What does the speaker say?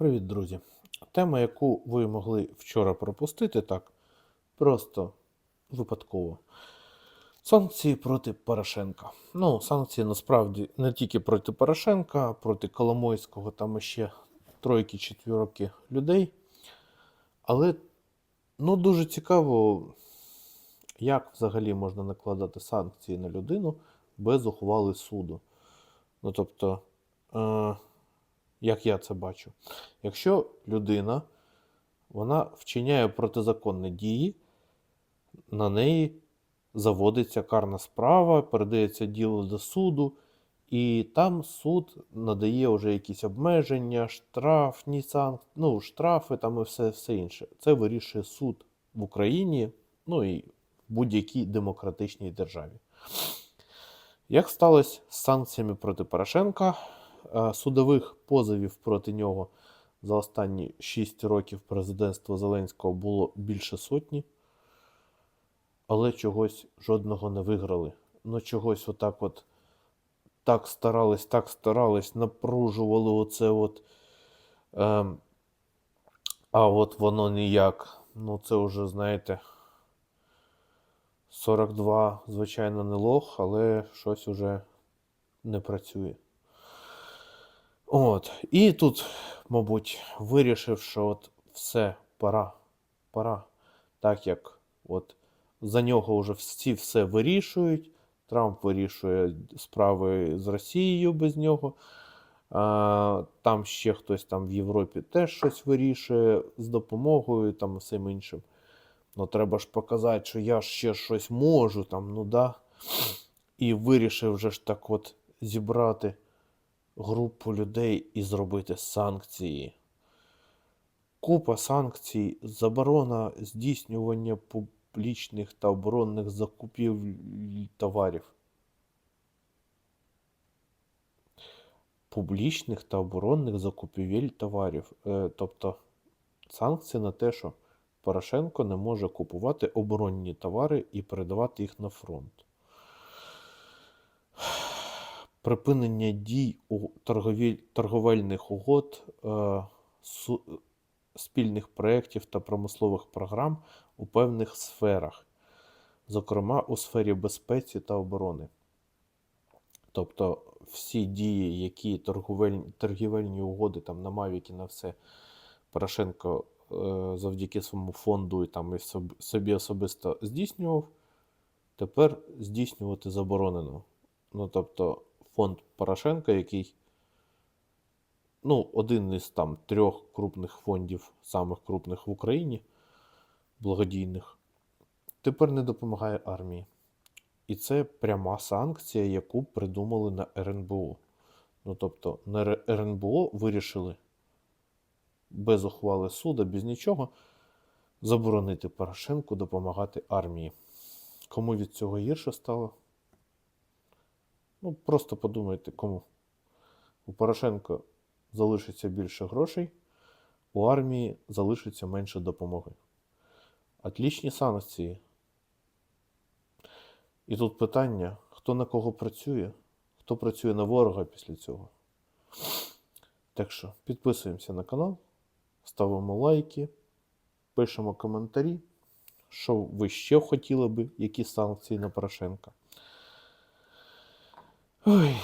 Привіт, друзі! Тема, яку ви могли вчора пропустити, так просто випадково. Санкції проти Порошенка. Ну, санкції насправді не тільки проти Порошенка, а проти Коломойського, там ще тройки-четвірки людей. Але ну, дуже цікаво, як взагалі можна накладати санкції на людину без ухвали суду. Ну, тобто, е, як я це бачу, якщо людина вона вчиняє протизаконні дії, на неї заводиться карна справа, передається діло до суду, і там суд надає вже якісь обмеження, штрафні санкції, ну, штрафи там і все, все інше. Це вирішує суд в Україні, ну і в будь-якій демократичній державі. Як сталося з санкціями проти Порошенка? Судових позовів проти нього за останні 6 років президентства Зеленського було більше сотні, але чогось жодного не виграли. Ну, чогось отак от так старались, так старались, напружували оце от. Ем, а от воно ніяк. Ну, це вже, знаєте, 42, звичайно, не лох, але щось уже не працює. От. І тут, мабуть, вирішив, що от все, пора, пора. Так як от за нього вже всі все вирішують. Трамп вирішує справи з Росією без нього. А, там ще хтось там в Європі теж щось вирішує з допомогою там всім іншим. Ну, треба ж показати, що я ще щось можу там, ну да. І вирішив вже ж так от зібрати групу людей і зробити санкції. Купа санкцій, заборона здійснювання публічних та оборонних закупівель товарів. Публічних та оборонних закупівель товарів. Е, тобто санкції на те, що Порошенко не може купувати оборонні товари і передавати їх на фронт. Припинення дій у торговельних угод, е, спільних проєктів та промислових програм у певних сферах, зокрема у сфері безпеці та оборони. Тобто всі дії, які торговельні, торгівельні угоди там на Мавіки, на все Порошенко е, завдяки своєму фонду і там і собі особисто здійснював, тепер здійснювати заборонено. Ну, тобто, фонд Порошенка, який ну, один із там трьох крупних фондів, самих крупних в Україні, благодійних, тепер не допомагає армії. І це пряма санкція, яку придумали на РНБО. Ну, тобто, на РНБО вирішили без ухвали суду, без нічого, заборонити Порошенку допомагати армії. Кому від цього гірше стало? Ну, просто подумайте, кому. У Порошенка залишиться більше грошей, у армії залишиться менше допомоги. Отлічні санкції. І тут питання, хто на кого працює, хто працює на ворога після цього. Так що підписуємося на канал, ставимо лайки, пишемо коментарі, що ви ще хотіли би, які санкції на Порошенка. Ой,